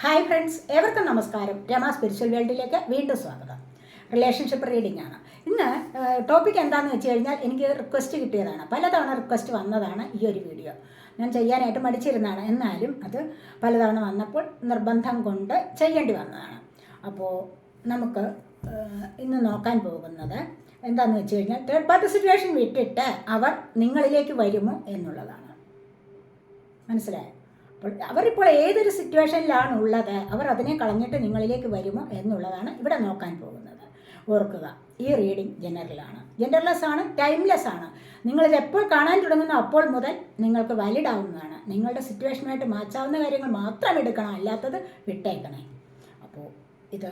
Hi friends ഏവർക്കും നമസ്കാരം. Rama spiritual വേൾഡിലേക്ക് വീണ്ടും സ്വാഗതം. റിലേഷൻഷിപ്പ് റീഡിംഗ് ആണ്. ഇന്ന് ടോപ്പിക് എന്താണെന്ന് വെച്ച് കഴിഞ്ഞാൽ എനിക്ക് റിക്വസ്റ്റ് കിട്ടിയതാണ്. പലതവണ റിക്വസ്റ്റ് വന്നതാണ് ഈ ഒരു വീഡിയോ ഞാൻ ചെയ്യാനായിട്ട് മടിച്ചിരുന്നതാണ്. എന്നാലും അത് പലതവണ വന്നപ്പോൾ നിർബന്ധം കൊണ്ട് ചെയ്യേണ്ടി വന്നതാണ്. അപ്പോൾ നമുക്ക് ഇന്ന് നോക്കാൻ പോകുന്നത് എന്താണെന്ന് വെച്ച് കഴിഞ്ഞാൽ തേർഡ് പാർട്ടി സിറ്റുവേഷൻ വിട്ടിട്ട് അവർ നിങ്ങളിലേക്ക് വരുമോ എന്നുള്ളതാണ്. മനസ്സിലായോ? അവരിപ്പോൾ ഏതൊരു സിറ്റുവേഷനിലാണ് ഉള്ളത് അവർ അതിനെ കളഞ്ഞിട്ട് നിങ്ങളിലേക്ക് വരുമോ എന്നുള്ളതാണ് ഇവിടെ നോക്കാൻ പോകുന്നത്. ഓർക്കുക ഈ റീഡിംഗ് ജനറലാണ്. ജനറൽലെസ് ആണ് ടൈംലെസ് ആണ്. നിങ്ങളിത് എപ്പോൾ കാണാൻ തുടങ്ങുന്ന അപ്പോൾ മുതൽ നിങ്ങൾക്ക് വാലിഡ് ആവുന്നതാണ്. നിങ്ങളുടെ സിറ്റുവേഷനുമായിട്ട് മാച്ചാവുന്ന കാര്യങ്ങൾ മാത്രം എടുക്കണം അല്ലാത്തത് വിട്ടേക്കണേ. അപ്പോൾ ഇത്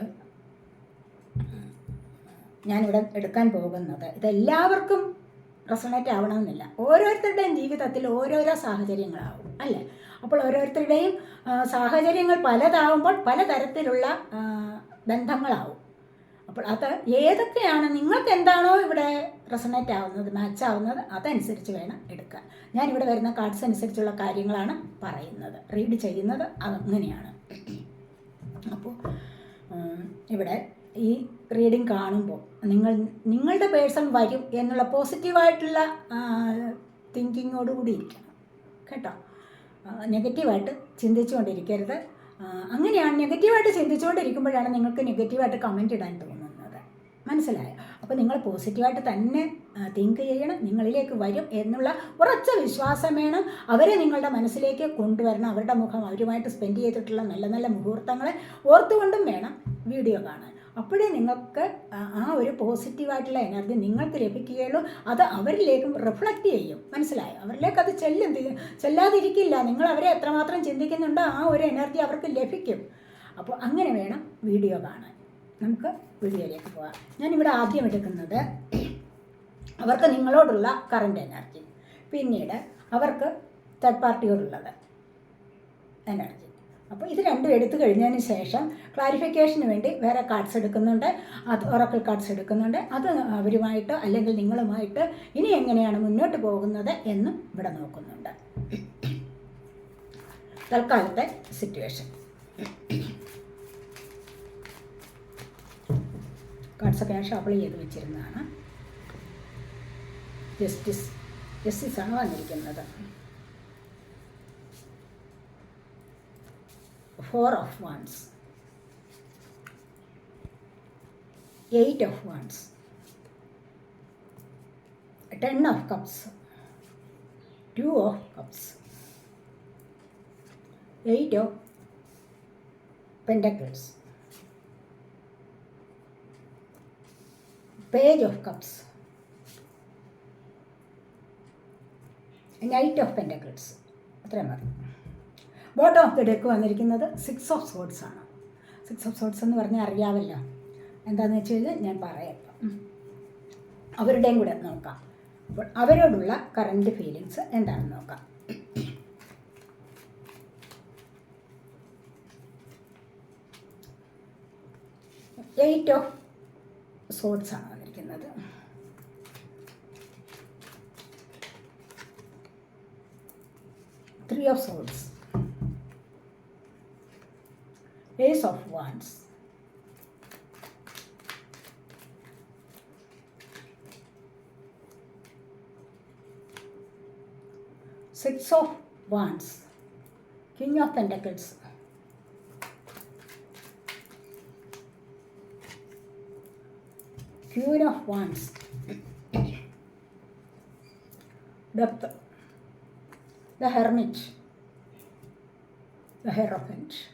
ഞാനിവിടെ എടുക്കാൻ പോകുന്നത്. ഇതെല്ലാവർക്കും റെസണേറ്റ് ആവണമെന്നില്ല. ഓരോരുത്തരുടെയും ജീവിതത്തിൽ ഓരോരോ സാഹചര്യങ്ങളാവും അല്ലേ? അപ്പോൾ ഓരോരുത്തരുടെയും സാഹചര്യങ്ങൾ പലതാവുമ്പോൾ പലതരത്തിലുള്ള ബന്ധങ്ങളാവും. അപ്പോൾ അത് ഏതൊക്കെയാണ് നിങ്ങൾക്ക് എന്താണോ ഇവിടെ റെസണേറ്റ് ആവുന്നത് മാച്ച് ആവുന്നത് അതനുസരിച്ച് വേണം എടുക്കാൻ. ഞാൻ ഇവിടെ വരുന്ന കാർഡ്സ് അനുസരിച്ചുള്ള കാര്യങ്ങളാണ് പറയുന്നത്. റീഡ് ചെയ്യുന്നത് അങ്ങനെയാണ് അപ്പോൾ ഇവിടെ ഈ റീഡിങ് കാണുമ്പോൾ നിങ്ങൾ നിങ്ങളുടെ പേഴ്സൺ വരും എന്നുള്ള പോസിറ്റീവായിട്ടുള്ള തിങ്കിങ്ങോടുകൂടി ഇരിക്കണം. കേട്ടോ? നെഗറ്റീവായിട്ട് ചിന്തിച്ചുകൊണ്ടിരിക്കരുത്. അങ്ങനെയാണ് നെഗറ്റീവായിട്ട് ചിന്തിച്ചുകൊണ്ടിരിക്കുമ്പോഴാണ് നിങ്ങൾക്ക് നെഗറ്റീവായിട്ട് കമന്റ് ഇടാൻ തോന്നുന്നത്. മനസ്സിലായോ? അപ്പോൾ നിങ്ങൾ പോസിറ്റീവായിട്ട് തന്നെ തിങ്ക് ചെയ്യണം നിങ്ങളിലേക്ക് വരും എന്നുള്ള ഉറച്ച വിശ്വാസം വേണം അവരെ നിങ്ങളുടെ മനസ്സിലേക്ക് കൊണ്ടുവരണം. അവരുടെ മുഖം അവരുമായിട്ട് സ്പെൻഡ് ചെയ്തിട്ടുള്ള നല്ല നല്ല മുഹൂർത്തങ്ങളെ ഓർത്തുകൊണ്ടും വേണം വീഡിയോ കാണാൻ. അപ്പോഴേ നിങ്ങൾക്ക് ആ- ഒരു പോസിറ്റീവായിട്ടുള്ള എനർജി നിങ്ങൾക്ക് ലഭിക്കുകയുള്ളൂ. അത് അവരിലേക്കും റിഫ്ലക്റ്റ് ചെയ്യും. മനസ്സിലായോ? അവരിലേക്ക് അത് ചെല്ലും. ചെല്ലാതിരിക്കില്ല. നിങ്ങൾ അവരെ എത്രമാത്രം ചിന്തിക്കുന്നുണ്ടോ ആ ഒരു എനർജി അവർക്ക് ലഭിക്കും. അപ്പോൾ അങ്ങനെ വേണം വീഡിയോ കാണാൻ. നമുക്ക് വീഡിയോയിലേക്ക് പോകാം ഞാനിവിടെ ആദ്യം എടുക്കുന്നത് അവർക്ക് നിങ്ങളോടുള്ള കറണ്ട് എനർജി പിന്നീട് അവർക്ക് തേർഡ് പാർട്ടിയോടുള്ളത് എനർജി അപ്പോൾ ഇത് രണ്ടും എടുത്തു കഴിഞ്ഞതിന് ശേഷം ക്ലാരിഫിക്കേഷന് വേണ്ടി വേറെ കാർഡ്സ് എടുക്കുന്നുണ്ട്. അത് ഒറക്കൽ കാർഡ്സ് എടുക്കുന്നുണ്ട്. അത് അവരുമായിട്ട് അല്ലെങ്കിൽ നിങ്ങളുമായിട്ട് ഇനി എങ്ങനെയാണ് മുന്നോട്ട് പോകുന്നത് എന്നും ഇവിടെ നോക്കുന്നുണ്ട്. തൽക്കാലത്തെ സിറ്റുവേഷൻ കാർഡ്സൊക്കെ ഞാൻ ഷഫിൾ ചെയ്ത് വെച്ചിരുന്നതാണ്. ജസ്റ്റിസ് ജസ്റ്റിസ് ആണ് വന്നിരിക്കുന്നത്. Four of wands eight of wands ten of cups two of cups eight of pentacles page of cups knight of pentacles അത്രയും മതി. ബോട്ടം ഓഫ് ദി ഡെക്ക് വന്നിരിക്കുന്നത് സിക്സ് ഓഫ് സോഡ്സ് ആണ്. Six of swords എന്ന് പറഞ്ഞാൽ അറിയാമല്ലോ എന്താണെന്ന് വെച്ച് കഴിഞ്ഞാൽ ഞാൻ പറയാം. അവരുടെയും കൂടെ നോക്കാം. അപ്പോൾ അവരോടുള്ള കറണ്ട് ഫീലിങ്സ് എന്താണെന്ന് നോക്കാം. എയ്റ്റ് ഓഫ് സോഡ്സ് ആണ് വന്നിരിക്കുന്നത്. Three of swords Ace of Wands. Six of Wands. King of Pentacles. Queen of Wands. Depth. The Hermit. The Hierophant.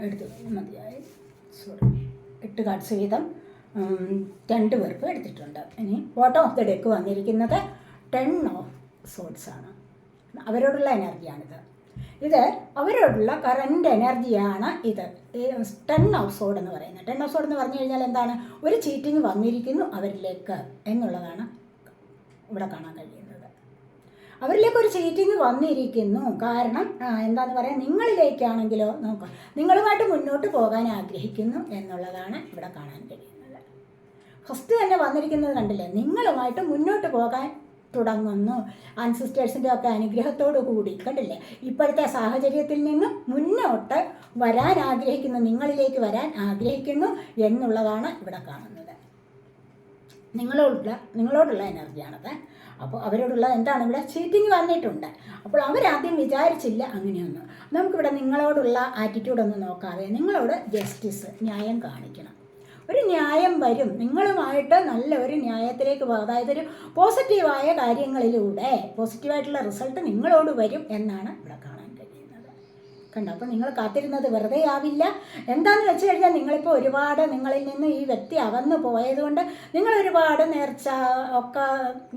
എടുത്തു മതിയായി. സോറി എട്ട് കാർഡ്സ് വീതം. രണ്ട് പേർക്ക് എടുത്തിട്ടുണ്ട്. ഇനി ബോട്ടം ഓഫ് ദ ഡെക്ക് വന്നിരിക്കുന്നത് ടെൻ ഓഫ് സോഡ്സ് ആണ്. അവരോടുള്ള എനർജിയാണിത് ഇത് അവരോടുള്ള കറന്റ് എനർജിയാണ് ഇത്. ടെൻ ഓഫ് സോഡ് എന്ന് പറയുന്നത്. ടെൻ ഓഫ് സോഡ് എന്ന് പറഞ്ഞു കഴിഞ്ഞാൽ എന്താണ്? ഒരു ചീറ്റിങ് വന്നിരിക്കുന്നു അവരിലേക്ക് എന്നുള്ളതാണ് ഇവിടെ കാണാൻ കഴിയുന്നത്. അവരിലേക്ക് ഒരു ചീറ്റിംഗ് വന്നിരിക്കുന്നു. കാരണം എന്താന്ന് പറയാ നിങ്ങളിലേക്കാണെങ്കിലോ നോക്കാം നിങ്ങളുമായിട്ട് മുന്നോട്ട് പോകാൻ ആഗ്രഹിക്കുന്നു എന്നുള്ളതാണ് ഇവിടെ കാണാൻ കഴിയുന്നത്. ഫസ്റ്റ് തന്നെ വന്നിരിക്കുന്നത് കണ്ടില്ലേ നിങ്ങളുമായിട്ട് മുന്നോട്ട് പോകാൻ തുടങ്ങുന്നു. ആൻസിസ്റ്റേഴ്സിന്റെ ഒക്കെ അനുഗ്രഹത്തോടു കൂടി കണ്ടില്ലേ? ഇപ്പോഴത്തെ സാഹചര്യത്തിൽ നിന്ന് മുന്നോട്ട് വരാൻ ആഗ്രഹിക്കുന്നു നിങ്ങളിലേക്ക് വരാൻ ആഗ്രഹിക്കുന്നു എന്നുള്ളതാണ് ഇവിടെ കാണുന്നത്. നിങ്ങളോടുള്ള നിങ്ങളോടുള്ള എനർജിയാണത് അപ്പോൾ അവരോടുള്ള എന്താണ് ഇവിടെ ചീറ്റിങ് വന്നിട്ടുണ്ട്. അപ്പോൾ അവരാദ്യം വിചാരിച്ചില്ല അങ്ങനെയൊന്നും. നമുക്കിവിടെ നിങ്ങളോടുള്ള ആറ്റിറ്റ്യൂഡ് ഒന്ന് നോക്കാതെ നിങ്ങളോട് ജസ്റ്റിസ് ന്യായം കാണിക്കണം. ഒരു ന്യായം വരും. നിങ്ങളുമായിട്ട് നല്ല ഒരു ന്യായത്തിലേക്ക് പോകും. അതായത് ഒരു പോസിറ്റീവായ കാര്യങ്ങളിലൂടെ പോസിറ്റീവായിട്ടുള്ള റിസൾട്ട് നിങ്ങളോട് വരും എന്നാണ് ഇവിടെ കാണാൻ കഴിയുന്നത് കണ്ടോ അപ്പോൾ നിങ്ങൾ കാത്തിരുന്നത് വെറുതെ ആവില്ല. എന്താണെന്ന് വെച്ച് കഴിഞ്ഞാൽ നിങ്ങളിപ്പോൾ ഒരുപാട് നിങ്ങളിൽ നിന്ന് ഈ വ്യക്തി അകന്നു പോയതുകൊണ്ട് നിങ്ങൾ ഒരുപാട് നേർച്ച ഒക്കെ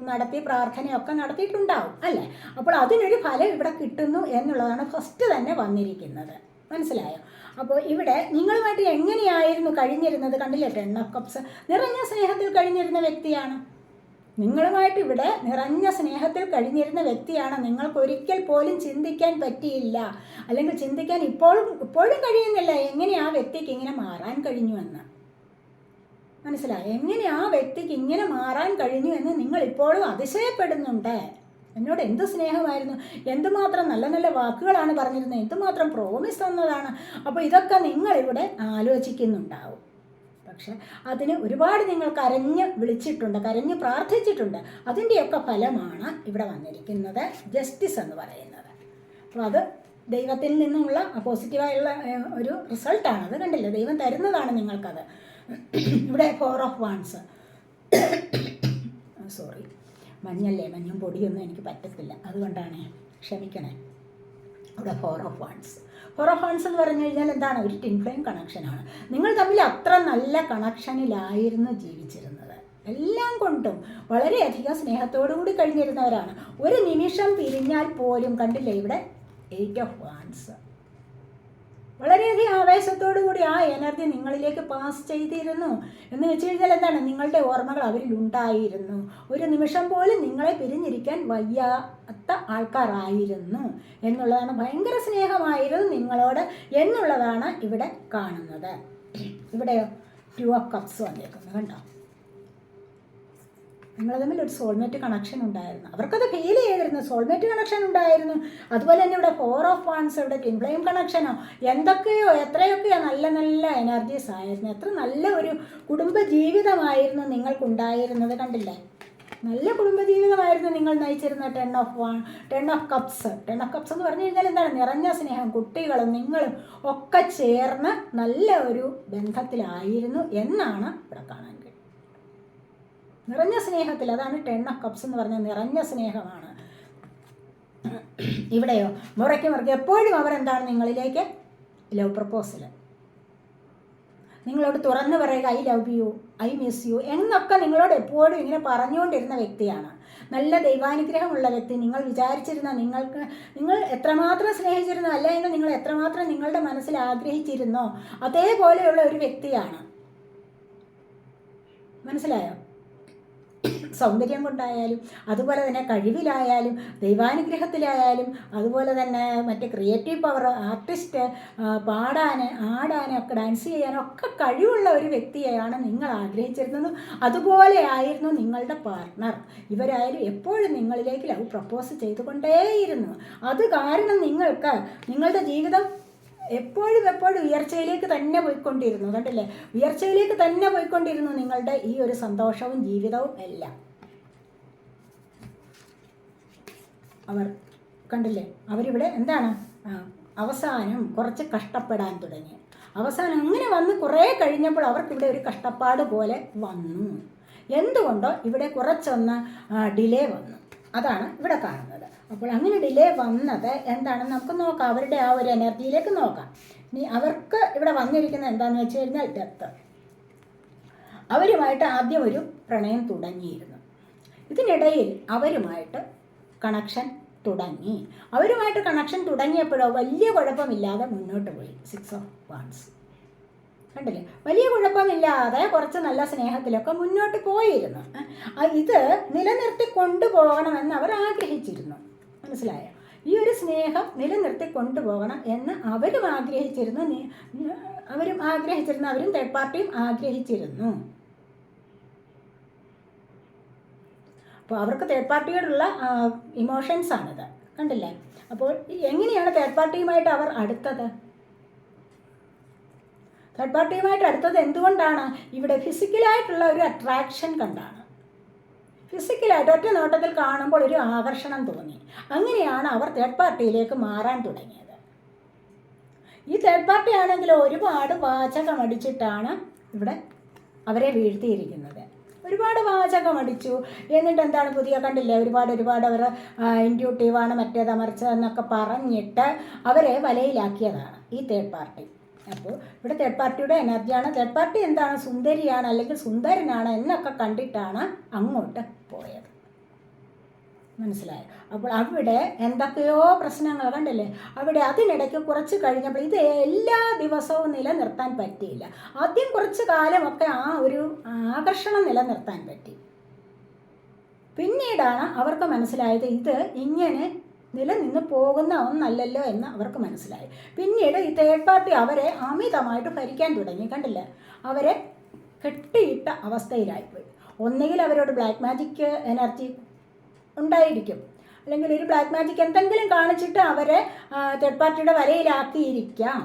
നടത്തി പ്രാർത്ഥനയൊക്കെ നടത്തിയിട്ടുണ്ടാവും അല്ലേ? അപ്പോൾ അതിനൊരു ഫലം ഇവിടെ കിട്ടുന്നു എന്നുള്ളതാണ് ഫസ്റ്റ് തന്നെ വന്നിരിക്കുന്നത്. മനസ്സിലായോ? അപ്പോൾ ഇവിടെ നിങ്ങളുമായിട്ട് എങ്ങനെയായിരുന്നു കഴിഞ്ഞിരുന്നത്? കണ്ടില്ലേ ടെൻ ഓഫ് കപ്സ് നിറഞ്ഞ സ്നേഹത്തിൽ കഴിഞ്ഞിരുന്ന വ്യക്തിയാണ്. നിങ്ങളുമായിട്ട് ഇവിടെ നിറഞ്ഞ സ്നേഹത്തിൽ കഴിഞ്ഞിരുന്ന വ്യക്തിയാണ്. നിങ്ങൾക്ക് ഒരിക്കൽ പോലും ചിന്തിക്കാൻ പറ്റിയില്ല. അല്ലെങ്കിൽ ചിന്തിക്കാൻ ഇപ്പോഴും ഇപ്പോഴും കഴിയുന്നില്ല. എങ്ങനെ ആ വ്യക്തിക്ക് ഇങ്ങനെ മാറാൻ കഴിഞ്ഞു എന്ന്. മനസ്സിലായി? എങ്ങനെ ആ വ്യക്തിക്ക് ഇങ്ങനെ മാറാൻ കഴിഞ്ഞു എന്ന് നിങ്ങൾ ഇപ്പോഴും അതിശയപ്പെടുന്നുണ്ട്. എന്നോട് എന്ത് സ്നേഹമായിരുന്നു? എന്തുമാത്രം നല്ല നല്ല വാക്കുകളാണ് പറഞ്ഞിരുന്നത്? എന്തുമാത്രം പ്രോമിസ് തന്നതാണ്? അപ്പോൾ ഇതൊക്കെ നിങ്ങളിവിടെ ആലോചിക്കുന്നുണ്ടാവും. പക്ഷെ അതിന് ഒരുപാട് നിങ്ങൾ കരഞ്ഞ് വിളിച്ചിട്ടുണ്ട് കരഞ്ഞ് പ്രാർത്ഥിച്ചിട്ടുണ്ട്. അതിന്റെയൊക്കെ ഫലമാണ് ഇവിടെ വന്നിരിക്കുന്നത് ജസ്റ്റിസ് എന്ന് പറയുന്നത്. അപ്പോൾ അത് ദൈവത്തിൽ നിന്നുള്ള പോസിറ്റീവായുള്ള ഒരു റിസൾട്ടാണ് അത് കണ്ടില്ലേ? ദൈവം തരുന്നതാണ് നിങ്ങൾക്കത്. ഇവിടെ ഫോർ ഓഫ് വാൺസ് സോറി മഞ്ഞല്ലേ? മഞ്ഞും പൊടിയൊന്നും എനിക്ക് പറ്റത്തില്ല. അതുകൊണ്ടാണ് ക്ഷമിക്കണേ. അവിടെ ഫോർ ഓഫ് വൺസ് ഫോർ എന്ന് പറഞ്ഞു കഴിഞ്ഞാൽ എന്താണ്? ഒരു ടിൻ ഫ്ലെയിം കണക്ഷനാണ് നിങ്ങൾ തമ്മിൽ അത്ര നല്ല കണക്ഷനിലായിരുന്നു ജീവിച്ചിരുന്നത്. എല്ലാം കൊണ്ടും വളരെയധികം സ്നേഹത്തോടു കൂടി കഴിഞ്ഞിരുന്നവരാണ്. ഒരു നിമിഷം പിരിഞ്ഞാൽ പോലും കണ്ടില്ലേ ഇവിടെ? എയ്റ്റ് ഓഫ് വാൺസ് വളരെയധികം ആവേശത്തോടു കൂടി ആ എനർജി നിങ്ങളിലേക്ക് പാസ് ചെയ്തിരുന്നു. എന്ന് വെച്ച് കഴിഞ്ഞാൽ എന്താണ്? നിങ്ങളുടെ ഓർമ്മകൾ അവരിൽ ഉണ്ടായിരുന്നു. ഒരു നിമിഷം പോലും നിങ്ങളെ പിരിഞ്ഞിരിക്കാൻ വയ്യാത്ത ആൾക്കാരായിരുന്നു. എന്നുള്ളതാണ് ഭയങ്കര സ്നേഹമായിരുന്നു നിങ്ങളോട് എന്നുള്ളതാണ് ഇവിടെ കാണുന്നത്. ഇവിടെയോ? ടു ഓഫ് കപ്സ് വന്നേക്കുന്നത് കണ്ടോ? നിങ്ങൾ തമ്മിൽ ഒരു സോൾമേറ്റ് കണക്ഷൻ ഉണ്ടായിരുന്നു. അവർക്കത് ഫീൽ ചെയ്തിരുന്നു. സോൾമേറ്റ് കണക്ഷൻ ഉണ്ടായിരുന്നു. അതുപോലെ തന്നെ ഇവിടെ ഫോർ ഓഫ് വൺസ് ഇവിടെ ടിൻഫ്ലെയിം കണക്ഷനോ എന്തൊക്കെയോ എത്രയൊക്കെയോ നല്ല നല്ല എനർജീസ് ആയിരുന്നു. എത്ര നല്ല ഒരു കുടുംബ ജീവിതമായിരുന്നു നിങ്ങൾക്കുണ്ടായിരുന്നത് കണ്ടില്ലേ? നല്ല കുടുംബ ജീവിതമായിരുന്നു നിങ്ങൾ നയിച്ചിരുന്ന ten of wand ten of cups ten of cups എന്ന് പറഞ്ഞു കഴിഞ്ഞാൽ എന്താണ്? നിറഞ്ഞ സ്നേഹം കുട്ടികളും നിങ്ങളും ഒക്കെ ചേർന്ന് നല്ല ഒരു ബന്ധത്തിലായിരുന്നു എന്നാണ് ഇവിടെ കാണാൻ നിറഞ്ഞ സ്നേഹത്തിൽ അതാണ് ടെൻ ഓഫ് കപ്സ് എന്ന് പറഞ്ഞ നിറഞ്ഞ സ്നേഹമാണ്. ഇവിടെയോ? മുറയ്ക്ക് മുറയ്ക്ക് എപ്പോഴും അവരെന്താണ് നിങ്ങളിലേക്ക് ലവ് പ്രപ്പോസൽ നിങ്ങളോട് തുറന്നു പറയുക I love you I miss you എന്നൊക്കെ നിങ്ങളോട് എപ്പോഴും ഇങ്ങനെ പറഞ്ഞുകൊണ്ടിരുന്ന വ്യക്തിയാണ്. നല്ല ദൈവാനുഗ്രഹമുള്ള വ്യക്തി നിങ്ങൾ വിചാരിച്ചിരുന്ന നിങ്ങൾക്ക് നിങ്ങൾ എത്രമാത്രം സ്നേഹിച്ചിരുന്നോ അല്ലെങ്കിൽ നിങ്ങൾ എത്രമാത്രം നിങ്ങളുടെ മനസ്സിൽ ആഗ്രഹിച്ചിരുന്നോ അതേപോലെയുള്ള ഒരു വ്യക്തിയാണ്. മനസ്സിലായോ? സൗന്ദര്യം കൊണ്ടായാലും അതുപോലെ തന്നെ കഴിവിലായാലും ദൈവാനുഗ്രഹത്തിലായാലും അതുപോലെ തന്നെ മറ്റേ ക്രിയേറ്റീവ് പവർ ആർട്ടിസ്റ്റ് പാടാൻ ആടാൻ ഒക്കെ ഡാൻസ് ചെയ്യാനും ഒക്കെ കഴിവുള്ള ഒരു വ്യക്തിയെയാണ് നിങ്ങൾ ആഗ്രഹിച്ചിരുന്നത്. അതുപോലെ ആയിരുന്നു നിങ്ങളുടെ പാർട്ണർ ഇവരായാലും എപ്പോഴും നിങ്ങളിലേക്ക് ലവ് പ്രപ്പോസ് ചെയ്തുകൊണ്ടേയിരുന്നു. അത് കാരണം നിങ്ങൾക്ക് നിങ്ങളുടെ ജീവിതം എപ്പോഴും എപ്പോഴും ഉയർച്ചയിലേക്ക് തന്നെ പോയിക്കൊണ്ടിരുന്നു. കണ്ടില്ലേ? ഉയർച്ചയിലേക്ക് തന്നെ പോയിക്കൊണ്ടിരുന്നു നിങ്ങളുടെ ഈ ഒരു സന്തോഷവും ജീവിതവും എല്ലാം. അവർ കണ്ടില്ലേ? അവരിവിടെ എന്താണ്? അവസാനം കുറച്ച് കഷ്ടപ്പെടാൻ തുടങ്ങി. അവസാനം അങ്ങനെ വന്ന് കുറേ കഴിഞ്ഞപ്പോൾ അവർക്കിവിടെ ഒരു കഷ്ടപ്പാട് പോലെ വന്നു. എന്തുകൊണ്ടോ ഇവിടെ കുറച്ചൊന്ന് ഡിലേ വന്നു. അതാണ് ഇവിടെ കാണുന്നത്. അപ്പോൾ അങ്ങനെ ഡിലേ വന്നത് എന്താണെന്ന് നമുക്ക് നോക്കാം. അവരുടെ ആ ഒരു എനർജിയിലേക്ക് നോക്കാം. ഇനി അവർക്ക് ഇവിടെ വന്നിരിക്കുന്നത് എന്താണെന്ന് വെച്ച് കഴിഞ്ഞാൽ ഡെത്ത്. അവരുമായിട്ട് ആദ്യം ഒരു പ്രണയം തുടങ്ങിയിരുന്നു. ഇതിനിടയിൽ അവരുമായിട്ട് കണക്ഷൻ തുടങ്ങി. അവരുമായിട്ട് കണക്ഷൻ തുടങ്ങിയപ്പോഴോ വലിയ കുഴപ്പമില്ലാതെ മുന്നോട്ട് പോയി. സിക്സ് ഓഫ് വൺസ് കണ്ടില്ലേ? വലിയ കുഴപ്പമില്ലാതെ കുറച്ച് നല്ല സ്നേഹത്തിലൊക്കെ മുന്നോട്ട് പോയിരുന്നു. ഇത് നിലനിർത്തി കൊണ്ടുപോകണമെന്ന് അവർ ആഗ്രഹിച്ചിരുന്നു. മനസ്സിലായോ? ഈ ഒരു സ്നേഹം നിലനിർത്തി കൊണ്ടുപോകണം എന്ന് അവരും ആഗ്രഹിച്ചിരുന്നു. അവരും ആഗ്രഹിച്ചിരുന്നു. അവരും തേർഡ് പാർട്ടിയും ആഗ്രഹിച്ചിരുന്നു. അപ്പോൾ അവർക്ക് തേർഡ് പാർട്ടിയോടുള്ള ഇമോഷൻസാണിത് കണ്ടില്ലേ? അപ്പോൾ എങ്ങനെയാണ് തേർഡ് പാർട്ടിയുമായിട്ട് അവർ അടുത്തത്? തേർഡ് പാർട്ടിയുമായിട്ട് അടുത്തത് എന്തുകൊണ്ടാണ്? ഇവിടെ ഫിസിക്കലായിട്ടുള്ള ഒരു അട്രാക്ഷൻ കണ്ടാണ്. ഫിസിക്കലായിട്ട് ഒറ്റ നോട്ടത്തിൽ കാണുമ്പോൾ ഒരു ആകർഷണം തോന്നി. അങ്ങനെയാണ് അവർ തേർഡ് പാർട്ടിയിലേക്ക് മാറാൻ തുടങ്ങിയത്. ഈ തേർഡ് പാർട്ടി ആണെങ്കിൽ ഒരുപാട് വാചകം അടിച്ചിട്ടാണ് ഇവിടെ അവരെ വീഴ്ത്തിയിരിക്കുന്നത്. ഒരുപാട് വാചകം അടിച്ചു. എന്നിട്ട് എന്താണ് പുതിയ കണ്ടില്ലേ? ഒരുപാട് ഒരുപാട് അവർ ഇൻഡ്യൂട്ടീവാണ് മറ്റേത് അമർച്ചതെന്നൊക്കെ പറഞ്ഞിട്ട് അവരെ വലയിലാക്കിയതാണ് ഈ തേർഡ് പാർട്ടി അപ്പോൾ ഇവിടെ തേർഡ് പാർട്ടിയുടെ എനർജിയാണ് തേർഡ് പാർട്ടി എന്താണ്? സുന്ദരിയാണ് അല്ലെങ്കിൽ സുന്ദരനാണ് എന്നൊക്കെ കണ്ടിട്ടാണ് അങ്ങോട്ട് പോയത്. മനസ്സിലായോ. അപ്പോൾ അവിടെ എന്തൊക്കെയോ പ്രശ്നങ്ങൾ കണ്ടില്ലേ? അവിടെ അതിനിടയ്ക്ക് കുറച്ച് കഴിഞ്ഞപ്പോൾ ഇത് എല്ലാ ദിവസവും നിലനിർത്താൻ പറ്റിയില്ല. ആദ്യം കുറച്ച് കാലമൊക്കെ ആ ഒരു ആകർഷണം നിലനിർത്താൻ പറ്റി. പിന്നീടാണ് അവർക്ക് മനസ്സിലായത് ഇത് ഇങ്ങനെ നിലനിന്ന് പോകുന്ന ഒന്നല്ലല്ലോ എന്ന് അവർക്ക് മനസ്സിലായി. പിന്നീട് ഈ തേർഡ് പാർട്ടി അവരെ അമിതമായിട്ട് ഭരിക്കാൻ തുടങ്ങി. കണ്ടില്ല? അവരെ കെട്ടിയിട്ട അവസ്ഥയിലായിപ്പോയി. ഒന്നുകിൽ അവരോട് ബ്ലാക്ക് മാജിക് എനർജി ഉണ്ടായിരിക്കും. അല്ലെങ്കിൽ ഒരു ബ്ലാക്ക് മാജിക് എന്തെങ്കിലും കാണിച്ചിട്ട് അവരെ തേർഡ് പാർട്ടിയുടെ വലയിലാക്കിയിരിക്കാം.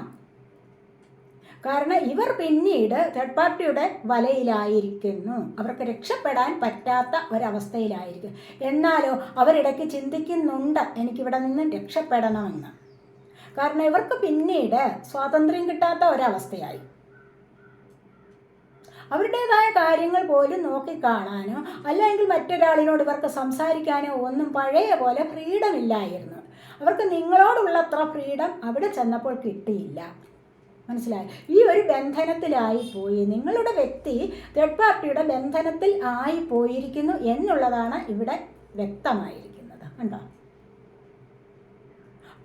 കാരണം ഇവർ പിന്നീട് തേർഡ് പാർട്ടിയുടെ വലയിലായിരിക്കുന്നു. അവർക്ക് രക്ഷപ്പെടാൻ പറ്റാത്ത ഒരവസ്ഥയിലായിരിക്കും. എന്നാലോ അവരിടയ്ക്ക് ചിന്തിക്കുന്നുണ്ട് എനിക്കിവിടെ നിന്ന് രക്ഷപ്പെടണമെന്ന്. കാരണം ഇവർക്ക് പിന്നീട് സ്വാതന്ത്ര്യം കിട്ടാത്ത ഒരവസ്ഥയായി. അവരുടേതായ കാര്യങ്ങൾ പോലും നോക്കിക്കാണാനോ അല്ലെങ്കിൽ മറ്റൊരാളിനോട് ഇവർക്ക് സംസാരിക്കാനോ ഒന്നും പഴയ പോലെ ഫ്രീഡം ഇല്ലായിരുന്നു അവർക്ക് നിങ്ങളോടുള്ളത്ര ഫ്രീഡം അവിടെ ചെന്നപ്പോൾ കിട്ടിയില്ല. മനസ്സിലായി? ഈ ഒരു ബന്ധനത്തിലായി പോയി. നിങ്ങളുടെ വ്യക്തി തേർഡ് പാർട്ടിയുടെ ബന്ധനത്തിൽ ആയി പോയിരിക്കുന്നു എന്നുള്ളതാണ് ഇവിടെ വ്യക്തമായിരിക്കുന്നത്. കണ്ടോ?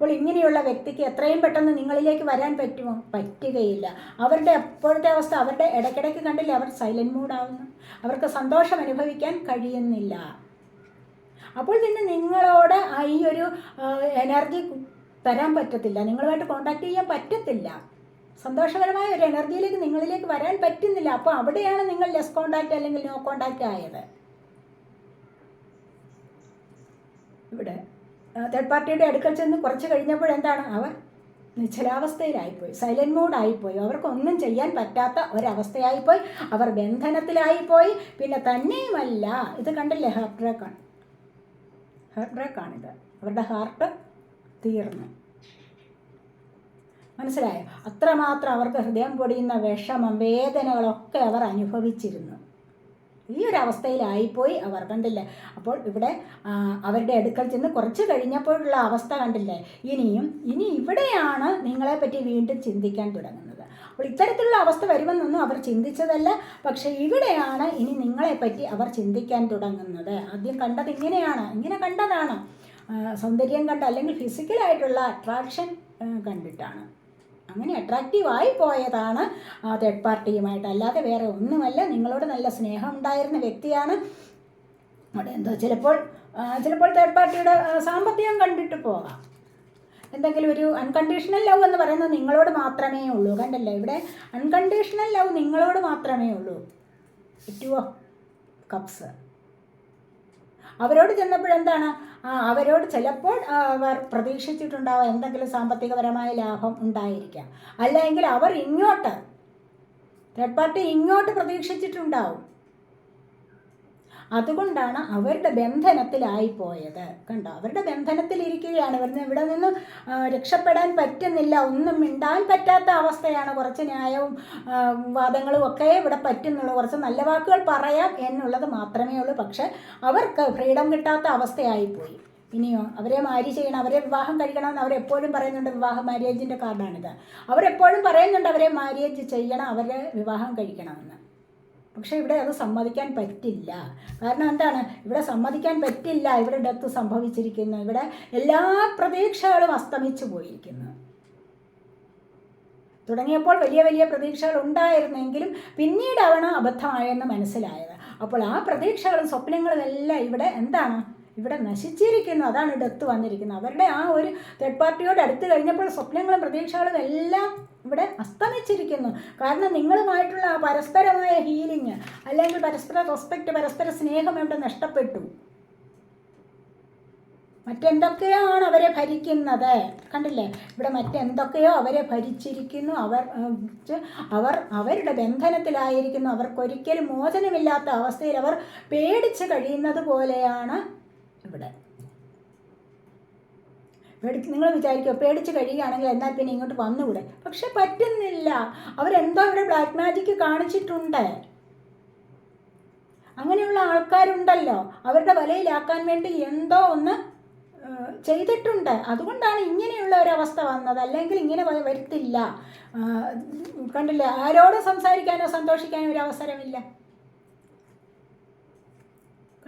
അപ്പോൾ ഇങ്ങനെയുള്ള വ്യക്തിക്ക് എത്രയും പെട്ടെന്ന് നിങ്ങളിലേക്ക് വരാൻ പറ്റുമോ? പറ്റുകയില്ല. അവരുടെ അപ്പോഴത്തെ അവസ്ഥ അവരുടെ ഇടയ്ക്കിടയ്ക്ക് കണ്ടില്ല അവർ സൈലന്റ് മൂഡാവുന്നു. അവർക്ക് സന്തോഷം അനുഭവിക്കാൻ കഴിയുന്നില്ല. അപ്പോൾ പിന്നെ നിങ്ങളോട് ഈ ഒരു എനർജി തരാൻ പറ്റത്തില്ല. നിങ്ങളുമായിട്ട് കോണ്ടാക്ട് ചെയ്യാൻ പറ്റത്തില്ല. സന്തോഷകരമായ ഒരു എനർജിയിലേക്ക് നിങ്ങളിലേക്ക് വരാൻ പറ്റുന്നില്ല. അപ്പോൾ അവിടെയാണ് നിങ്ങൾ ലെസ് കോണ്ടാക്ട് അല്ലെങ്കിൽ നോ കോണ്ടാക്ട് ആയത്. ഇവിടെ. തേർഡ് പാർട്ടിയുടെ അടുക്കൽ ചെന്ന് കുറച്ച് കഴിഞ്ഞപ്പോൾ എന്താണ്? അവർ നിശ്ചലാവസ്ഥയിലായിപ്പോയി. സൈലന്റ് മോഡായിപ്പോയി അവർക്കൊന്നും ചെയ്യാൻ പറ്റാത്ത ഒരവസ്ഥയായിപ്പോയി. അവർ ബന്ധനത്തിലായിപ്പോയി. പിന്നെ തന്നെയുമല്ല ഇത് കണ്ടില്ലേ? ഹാർട്ട് ബ്രേക്കാണ് ഹാർട്ട് ബ്രേക്കാണിത് അവരുടെ ഹാർട്ട് തീർന്നു. മനസ്സിലായോ? അത്രമാത്രം അവർക്ക് ഹൃദയം പൊടിയുന്ന വിഷമം വേദനകളൊക്കെ അവർ അനുഭവിച്ചിരുന്നു. ഈ ഒരു അവസ്ഥയിലായിപ്പോയി അവർ കണ്ടില്ലേ? അപ്പോൾ ഇവിടെ അവരുടെ അടുക്കൽ ചെന്ന് കുറച്ച് കഴിഞ്ഞപ്പോഴുള്ള അവസ്ഥ കണ്ടില്ലേ? ഇനിയും ഇനി ഇവിടെയാണ് നിങ്ങളെപ്പറ്റി വീണ്ടും ചിന്തിക്കാൻ തുടങ്ങുന്നത്. അപ്പോൾ ഇത്തരത്തിലുള്ള അവസ്ഥ വരുമെന്നൊന്നും അവർ ചിന്തിച്ചതല്ല. പക്ഷേ ഇവിടെയാണ് ഇനി നിങ്ങളെപ്പറ്റി അവർ ചിന്തിക്കാൻ തുടങ്ങുന്നത്. ആദ്യം കണ്ടത് ഇങ്ങനെയാണ്. ഇങ്ങനെ കണ്ടതാണ്. സൗന്ദര്യം കണ്ട അല്ലെങ്കിൽ ഫിസിക്കലായിട്ടുള്ള അട്രാക്ഷൻ കണ്ടിട്ടാണ്. അങ്ങനെ അട്രാക്റ്റീവായി പോയതാണ് തേർഡ് പാർട്ടിയുമായിട്ട് അല്ലാതെ വേറെ ഒന്നുമല്ല. നിങ്ങളോട് നല്ല സ്നേഹം ഉണ്ടായിരുന്ന വ്യക്തിയാണ്. അവിടെ എന്തോ ചിലപ്പോൾ ചിലപ്പോൾ തേർഡ് പാർട്ടിയുടെ സാമ്പത്തികം കണ്ടിട്ട് പോകാം. എന്തെങ്കിലും ഒരു അൺകണ്ടീഷണൽ ലവ് എന്ന് പറയുന്നത് നിങ്ങളോട് മാത്രമേ ഉള്ളൂ. കണ്ടല്ലേ? ഇവിടെ അൺകണ്ടീഷണൽ ലവ് നിങ്ങളോട് മാത്രമേ ഉള്ളൂ. ഓഫ് കപ്സ് അവരോട് ചെന്നപ്പോഴെന്താണ്? അവരോട് ചിലപ്പോൾ അവർ പ്രതീക്ഷിച്ചിട്ടുണ്ടാവാം എന്തെങ്കിലും സാമ്പത്തികപരമായ ലാഭം ഉണ്ടായിരിക്കാം. അല്ലെങ്കിൽ അവർ ഇങ്ങോട്ട് തേർഡ് പാർട്ടി ഇങ്ങോട്ട് പ്രതീക്ഷിച്ചിട്ടുണ്ടാവും. അതുകൊണ്ടാണ് അവരുടെ ബന്ധനത്തിലായിപ്പോയത്. കണ്ടോ? അവരുടെ ബന്ധനത്തിലിരിക്കുകയാണ് ഇവിടുന്ന് ഇവിടെ നിന്ന് രക്ഷപ്പെടാൻ പറ്റുന്നില്ല ഒന്നും മിണ്ടാൻ പറ്റാത്ത അവസ്ഥയാണ് കുറച്ച് ന്യായവും വാദങ്ങളും ഒക്കെ ഇവിടെ പറ്റുന്നുള്ളൂ. കുറച്ച് നല്ല വാക്കുകൾ പറയാം എന്നുള്ളത് മാത്രമേ ഉള്ളൂ. പക്ഷെ അവർക്ക് ഫ്രീഡം കിട്ടാത്ത അവസ്ഥയായിപ്പോയി. ഇനിയോ അവരെ മാരി ചെയ്യണം അവരെ വിവാഹം കഴിക്കണം കഴിക്കണമെന്ന് അവരെപ്പോഴും പറയുന്നുണ്ട്. വിവാഹ മാര്യേജിന്റെ കാർഡാണിത്. അവരെപ്പോഴും പറയുന്നുണ്ട് അവരെ മാര്യേജ് ചെയ്യണം അവരെ വിവാഹം കഴിക്കണമെന്ന്. പക്ഷേ ഇവിടെ അത് സമ്മതിക്കാൻ പറ്റില്ല. കാരണം എന്താണ്? ഇവിടെ സമ്മതിക്കാൻ പറ്റില്ല. ഇവിടെ ഡെത്ത് സംഭവിച്ചിരിക്കുന്നു. ഇവിടെ എല്ലാ പ്രതീക്ഷകളും അസ്തമിച്ചു പോയിരിക്കുന്നു. തുടങ്ങിയപ്പോൾ വലിയ വലിയ പ്രതീക്ഷകൾ ഉണ്ടായിരുന്നെങ്കിലും പിന്നീടാണ് അബദ്ധമായെന്ന് മനസ്സിലായത്. അപ്പോൾ ആ പ്രതീക്ഷകളും സ്വപ്നങ്ങളും എല്ലാം ഇവിടെ എന്താണ്? ഇവിടെ നശിച്ചിരിക്കുന്നു. അതാണ് ഡെത്ത് വന്നിരിക്കുന്നത്. അവരുടെ ആ ഒരു തേർഡ് പാർട്ടിയോട് അടുത്ത് കഴിഞ്ഞപ്പോൾ സ്വപ്നങ്ങളും പ്രതീക്ഷകളും എല്ലാം ഇവിടെ അസ്തമിച്ചിരിക്കുന്നു. കാരണം നിങ്ങളുമായിട്ടുള്ള ആ പരസ്പരമായ ഹീലിങ് അല്ലെങ്കിൽ പരസ്പര റെസ്പെക്റ്റ് പരസ്പര സ്നേഹം ഇവിടെ നഷ്ടപ്പെട്ടു. മറ്റെന്തൊക്കെയാണ് അവരെ ഭരിക്കുന്നത്. കണ്ടില്ലേ? ഇവിടെ മറ്റെന്തൊക്കെയോ അവരെ ഭരിച്ചിരിക്കുന്നു. അവർ അവർ അവരുടെ ബന്ധനത്തിലായിരിക്കുന്നു. അവർക്കൊരിക്കലും മോചനമില്ലാത്ത അവസ്ഥയിൽ അവർ പേടിച്ച് കഴിയുന്നത് പോലെയാണ് ഇവിടെ. പേടിച്ച് നിങ്ങൾ വിചാരിക്കുക പേടിച്ച് കഴിയുകയാണെങ്കിൽ എന്നാൽ പിന്നെ ഇങ്ങോട്ട് വന്നുകൂടെ? പക്ഷെ പറ്റുന്നില്ല. അവരെന്തോ ഇവിടെ ബ്ലാക്ക് മാജിക്ക് കാണിച്ചിട്ടുണ്ട്. അങ്ങനെയുള്ള ആൾക്കാരുണ്ടല്ലോ. അവരുടെ വലയിലാക്കാൻ വേണ്ടി എന്തോ ഒന്ന് ചെയ്തിട്ടുണ്ട്. അതുകൊണ്ടാണ് ഇങ്ങനെയുള്ള ഒരവസ്ഥ വന്നത്. അല്ലെങ്കിൽ ഇങ്ങനെ വരുത്തില്ല. കണ്ടില്ലേ? ആരോടും സംസാരിക്കാനോ സന്തോഷിക്കാനോ ഒരു അവസരമില്ല.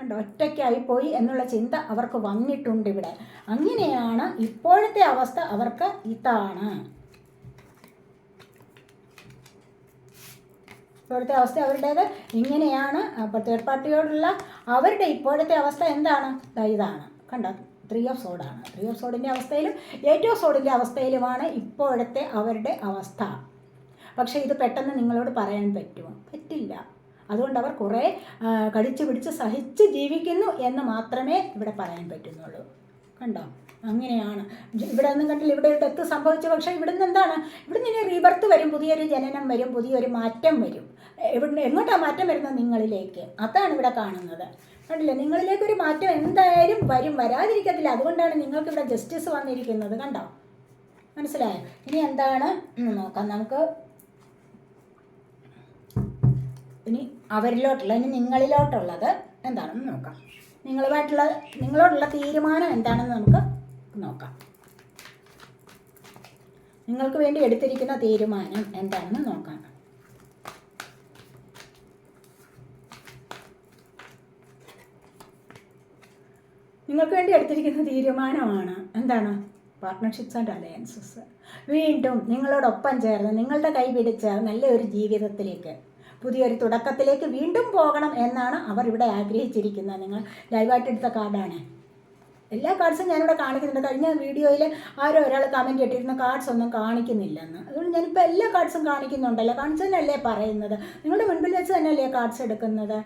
കണ്ടോ? ഒറ്റയ്ക്കായി പോയി എന്നുള്ള ചിന്ത അവർക്ക് വന്നിട്ടുണ്ട് ഇവിടെ. അങ്ങനെയാണ് ഇപ്പോഴത്തെ അവസ്ഥ അവർക്ക് ഇതാണ്. ഇപ്പോഴത്തെ അവസ്ഥ അവരുടേത് ഇങ്ങനെയാണ്. അപ്പോൾ തേർഡ് പാർട്ടിയോടുള്ള അവരുടെ ഇപ്പോഴത്തെ അവസ്ഥ എന്താണ്? ഇതാണ്. കണ്ടോ? ത്രീ ഓഫ് സോഡാണ് ത്രീ ഓഫ് സോഡിന്റെ അവസ്ഥയിലും എയ്റ്റ് ഓഫ് സോഡിന്റെ അവസ്ഥയിലുമാണ് ഇപ്പോഴത്തെ അവരുടെ അവസ്ഥ. പക്ഷേ ഇത് പെട്ടെന്ന് നിങ്ങളോട് പറയാൻ പറ്റുമോ? പറ്റില്ല. അതുകൊണ്ട് അവർ കുറേ കടിച്ച് പിടിച്ച് സഹിച്ച് ജീവിക്കുന്നു എന്ന് മാത്രമേ ഇവിടെ പറയാൻ പറ്റുന്നുള്ളൂ. കണ്ടോ? അങ്ങനെയാണ്. ഇവിടെ ഒന്നും കണ്ടില്ല. ഇവിടെ ഡെത്ത് സംഭവിച്ചു. പക്ഷേ ഇവിടുന്ന് എന്താണ്? ഇവിടുന്ന് ഇനി റീബർത്ത് വരും പുതിയൊരു ജനനം വരും പുതിയൊരു മാറ്റം വരും. ഇവിടുന്ന് എങ്ങോട്ടാണ് മാറ്റം വരുന്നത്? നിങ്ങളിലേക്ക്. അതാണ് ഇവിടെ കാണുന്നത്. കണ്ടില്ലേ? നിങ്ങളിലേക്കൊരു മാറ്റം എന്തായാലും വരും. വരാതിരിക്കത്തില്ല. അതുകൊണ്ടാണ് നിങ്ങൾക്ക് ഇവിടെ ജസ്റ്റിസ് വന്നിരിക്കുന്നത്. കണ്ടോ? മനസ്സിലായോ? ഇനി എന്താണ്? നോക്കാം. നമുക്ക് ഇനി അവരിലോട്ടുള്ള ഇനി നിങ്ങളിലോട്ടുള്ളത് എന്താണെന്ന് നോക്കാം. നിങ്ങളുമായിട്ടുള്ള നിങ്ങളോടുള്ള തീരുമാനം എന്താണെന്ന് നമുക്ക് നോക്കാം. നിങ്ങൾക്ക് വേണ്ടി എടുത്തിരിക്കുന്ന തീരുമാനം എന്താണെന്ന് നോക്കാം. നിങ്ങൾക്ക് വേണ്ടി എടുത്തിരിക്കുന്ന തീരുമാനമാണ് എന്താണ്? പാർട്ട്ണർഷിപ്സ് ആൻഡ് അലയൻസസ് വീണ്ടും നിങ്ങളോടൊപ്പം ചേർന്ന് നിങ്ങളുടെ കൈ പിടിച്ച നല്ലൊരു ജീവിതത്തിലേക്ക് പുതിയൊരു തുടക്കത്തിലേക്ക് വീണ്ടും പോകണം എന്നാണ് അവർ ഇവിടെ ആഗ്രഹിച്ചിരിക്കുന്നത്. നിങ്ങൾ ലൈവായിട്ട് എടുത്ത കാർഡാണ് എല്ലാ കാർഡ്സും ഞാനിവിടെ കാണിക്കുന്നുണ്ട്. കഴിഞ്ഞ വീഡിയോയിൽ ആരോ ഒരാൾ കമന്റ് ഇട്ടിരുന്ന കാർഡ്സ് ഒന്നും കാണിക്കുന്നില്ലെന്ന്. അതുകൊണ്ട് ഞാനിപ്പോൾ എല്ലാ കാർഡ്സും കാണിക്കുന്നുണ്ടല്ലോ. കാണിച്ചതന്നല്ലേ പറയുന്നത്? നിങ്ങളുടെ മുൻപിൽ വെച്ച് തന്നെയല്ലേ കാർഡ്സ് എടുക്കുന്നത്?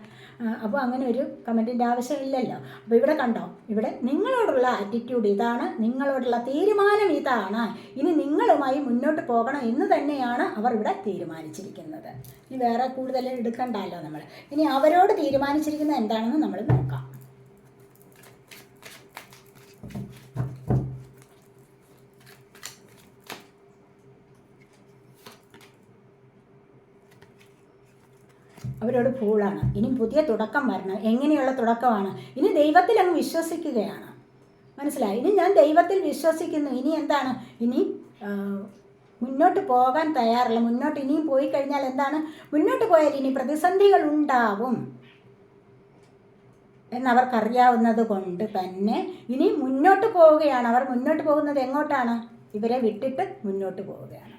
അപ്പോൾ അങ്ങനെ ഒരു കമന്റിന്റെ ആവശ്യമില്ലല്ലോ അപ്പോൾ ഇവിടെ കണ്ടോ? ഇവിടെ നിങ്ങളോടുള്ള ആറ്റിറ്റ്യൂഡ് ഇതാണ് നിങ്ങളോടുള്ള തീരുമാനം ഇതാണ്. ഇനി നിങ്ങളുമായി മുന്നോട്ട് പോകണം എന്ന് തന്നെയാണ് അവർ ഇവിടെ തീരുമാനിച്ചിരിക്കുന്നത്. ഇനി വേറെ കൂടുതൽ എടുക്കണ്ടല്ലോ നമ്മൾ ഇനി അവരോട് തീരുമാനിച്ചിരിക്കുന്നത് എന്താണെന്ന് നമ്മൾ നോക്കാം. അവരോട് ഫൂളാണ് ഇനി പുതിയ തുടക്കം വരണം. എങ്ങനെയുള്ള തുടക്കമാണ്? ഇനി ദൈവത്തിൽ അങ്ങ് വിശ്വസിക്കുകയാണ്. മനസ്സിലായി? ഇനി ഞാൻ ദൈവത്തിൽ വിശ്വസിക്കുന്നു. ഇനി എന്താണ്? ഇനി മുന്നോട്ട് പോകാൻ തയ്യാറില്ല. മുന്നോട്ട് ഇനിയും പോയി കഴിഞ്ഞാൽ എന്താണ്? മുന്നോട്ട് പോയാൽ ഇനി പ്രതിസന്ധികൾ ഉണ്ടാവും. എന്നവർക്കറിയാവുന്നത് കൊണ്ട് തന്നെ ഇനി മുന്നോട്ട് പോവുകയാണ്. അവർ മുന്നോട്ട് പോകുന്നത് എങ്ങോട്ടാണ്? ഇവരെ വിട്ടിട്ട് മുന്നോട്ട് പോവുകയാണ്.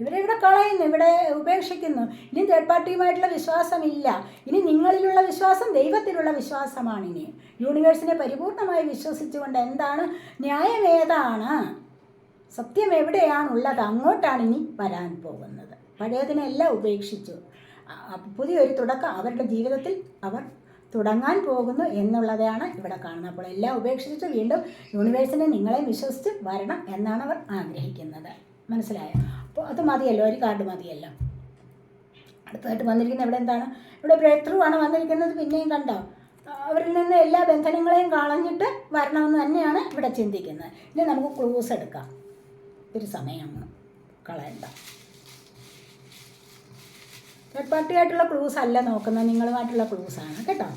ഇവരെ ഇവിടെ കളയുന്നു ഇവിടെ ഉപേക്ഷിക്കുന്നു. ഇനി തേർഡ് പാർട്ടിയുമായിട്ടുള്ള വിശ്വാസമില്ല. ഇനി നിങ്ങളിലുള്ള വിശ്വാസം ദൈവത്തിലുള്ള വിശ്വാസമാണ് ഇനി യൂണിവേഴ്സിനെ പരിപൂർണമായി വിശ്വസിച്ചുകൊണ്ട് എന്താണ്? ന്യായം ഏതാണ്? സത്യം എവിടെയാണുള്ളത്? അങ്ങോട്ടാണ് ഇനി വരാൻ പോകുന്നത്. പഴയതിനെല്ലാം ഉപേക്ഷിച്ചു. പുതിയൊരു തുടക്കം അവരുടെ ജീവിതത്തിൽ അവർ തുടങ്ങാൻ പോകുന്നു എന്നുള്ളതാണ് ഇവിടെ കാണുന്നത്. അപ്പോൾ എല്ലാം ഉപേക്ഷിച്ച് വീണ്ടും യൂണിവേഴ്സിനെ നിങ്ങളെ വിശ്വസിച്ച് വരണം എന്നാണ് അവർ ആഗ്രഹിക്കുന്നത്. മനസ്സിലായോ? അപ്പോൾ അത് മതിയല്ലോ ഒരു കാർഡ് മതിയല്ലോ. അടുത്തതായിട്ട് വന്നിരിക്കുന്നത് ഇവിടെ എന്താണ്? ഇവിടെ ബ്രേക്ക് ത്രൂ ആണ് വന്നിരിക്കുന്നത് പിന്നെയും കണ്ടോ? അവരിൽ നിന്ന് എല്ലാ ബന്ധനങ്ങളെയും കളഞ്ഞിട്ട് വരണമെന്ന് തന്നെയാണ് ഇവിടെ ചിന്തിക്കുന്നത്. ഇനി നമുക്ക് ക്ലൂസ് എടുക്കാം. ഒരു സമയമാണ് കളയണ്ട. തേർഡ് പാർട്ടിയായിട്ടുള്ള ക്ലൂസ് അല്ല നോക്കുന്നത് നിങ്ങളുമായിട്ടുള്ള ക്ലൂസ് ആണ് കേട്ടോ?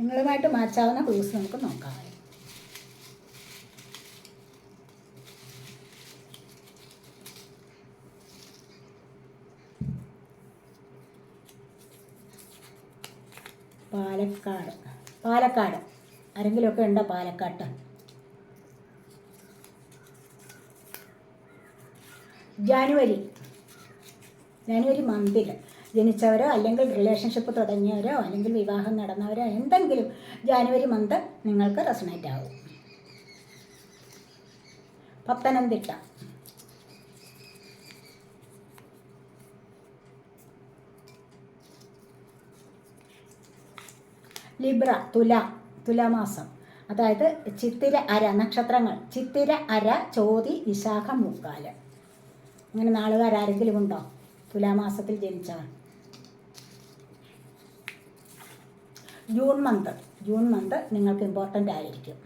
നിങ്ങളുമായിട്ട് മാച്ചാവുന്ന ക്ലൂസ് നമുക്ക് നോക്കാം. പാലക്കാട്. പാലക്കാട്. ആരെങ്കിലുമൊക്കെ ഉണ്ടോ പാലക്കാട്ട്? ജാനുവരി. ജാനുവരി മന്തിൽ ജനിച്ചവരോ അല്ലെങ്കിൽ റിലേഷൻഷിപ്പ് തുടങ്ങിയവരോ അല്ലെങ്കിൽ വിവാഹം നടന്നവരോ എന്തെങ്കിലും ജാനുവരി മന്ത് നിങ്ങൾക്ക് റെസണേറ്റ് ആവും. പത്തനംതിട്ട. ലിബ്ര തുല തുലാമാസം. അതായത് ചിത്തിര അര നക്ഷത്രങ്ങൾ. ചിത്തിര അര ചോതി വിശാഖ മുക്കാൽ അങ്ങനെ നാളുകാരാരെങ്കിലും ഉണ്ടോ? തുലാമാസത്തിൽ ജനിച്ചവർ. June month. ജൂൺ മന്ത് നിങ്ങൾക്ക് ഇമ്പോർട്ടന്റ് ആയിരിക്കും.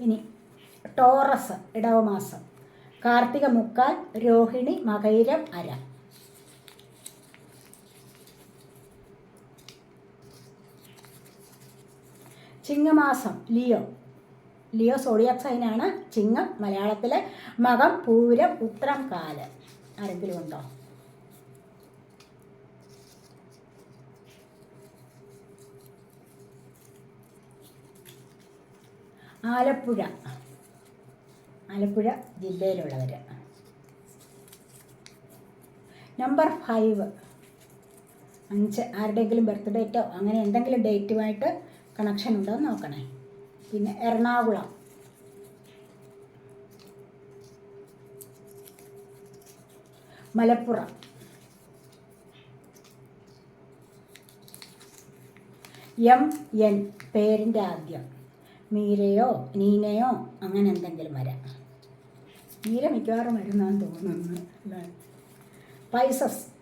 ഇനി ടോറസ് ഇടവമാസം. കാർത്തിക മുക്കാൽ രോഹിണി മകൈരം അര. ചിങ്ങമാസം ലിയോ. ലിയോ സോഡിയാക് സൈനാണ്. ചിങ്ങം മലയാളത്തിലെ മകം പൂരം ഉത്രം കാൽ. ആരെങ്കിലും ഉണ്ടോ? ആലപ്പുഴ. ആലപ്പുഴ ജില്ലയിലുള്ളവർ നമ്പർ ഫൈവ്. അഞ്ച്. ആരുടെയെങ്കിലും ബർത്ത് ഡേറ്റോ അങ്ങനെ എന്തെങ്കിലും ഡേറ്റുമായിട്ട് കണക്ഷൻ ഉണ്ടോ എന്ന് നോക്കണേ. പിന്നെ എറണാകുളം. മലപ്പുറം. എം എൻ പേരിന്റെ ആദ്യം. മീരയോ നീനയോ അങ്ങനെ എന്തെങ്കിലും വരാം. മീര മിക്കവാറും വരുന്നാന്ന് തോന്നുന്നു. പൈസസ്.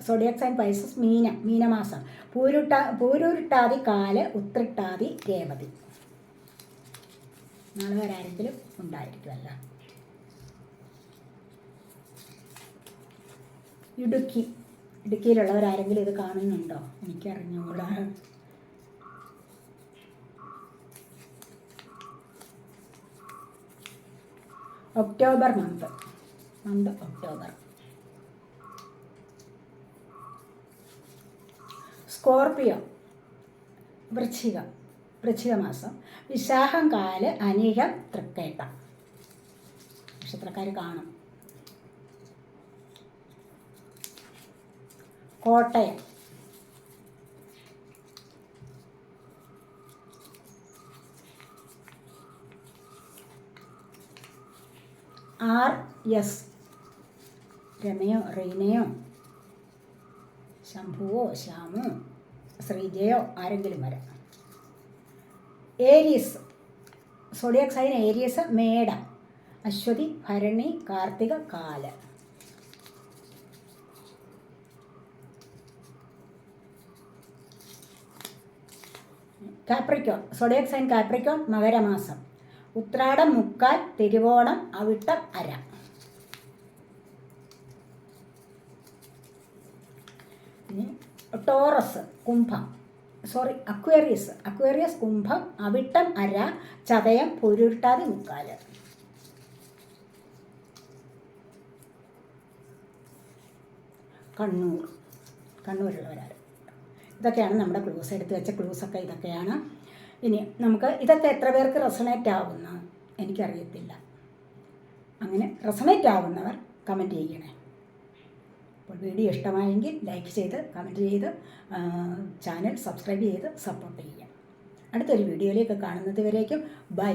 സോഡിയക് സൈൻ പൈസസ് മീന മീനമാസം. പൂരുട്ട പൂരുരുട്ടാതി കാൽ ഉത്രിട്ടാതി രേവതി. നാളെ വരാരെങ്കിലും ഉണ്ടായിരിക്കുമല്ല. ഇടുക്കി. ഇടുക്കിയിലുള്ളവരാരെങ്കിലും ഇത് കാണുന്നുണ്ടോ? എനിക്കറിഞ്ഞുകൂടാ ഒക്ടോബർ മന്ത് മന്ത് ഒക്ടോബർ. വൃശ്ചിക വൃശ്ചിക മാസം. വിശാഖം കാൽ അനിക തൃക്കേട്ട നക്ഷത്രക്കാർ കാണും. കോട്ടയം. ആർ എസ് രമയോ റീനയോ ശംഭുവോ ശ്യാമോ ശ്രീജയോ ആരെങ്കിലും വരാം. ഏരീസ് സോഡിയാക് സൈൻ ഏരീസ് മേട. അശ്വതി ഭരണി കാർത്തിക കാല. കാപ്രിക്കോൺ സോഡിയാക് സൈൻ കാപ്രിക്കോൺ മകരമാസം. ഉത്രാടം മുക്കാൽ തിരുവോണം അവിട്ടം അര. ടോറസ് കുംഭം. സോറി അക്വേറിയസ് അക്വേറിയസ് കുംഭം അവിട്ടം അര ചതയം പൊരുട്ടാതി മുക്കാൽ. കണ്ണൂർ. കണ്ണൂരുള്ളവരാണ് ഇതൊക്കെയാണ് നമ്മുടെ ക്ലൂസ് എടുത്ത് വെച്ച ക്ലൂസൊക്കെ ഇതൊക്കെയാണ്. ഇനി നമുക്ക് ഇതൊക്കെ എത്ര പേർക്ക് റെസണേറ്റ് ആവുന്ന? എനിക്കറിയത്തില്ല. അങ്ങനെ റെസണേറ്റ് ആവുന്നവർ കമന്റ് ചെയ്യണേ. അപ്പോൾ വീഡിയോ ഇഷ്ടമായെങ്കിൽ ലൈക്ക് ചെയ്ത് കമന്റ് ചെയ്ത് ചാനൽ സബ്സ്ക്രൈബ് ചെയ്ത് സപ്പോർട്ട് ചെയ്യുക. അടുത്തൊരു വീഡിയോയിലേക്ക് കാണുന്നത് വരേക്കും. ബൈ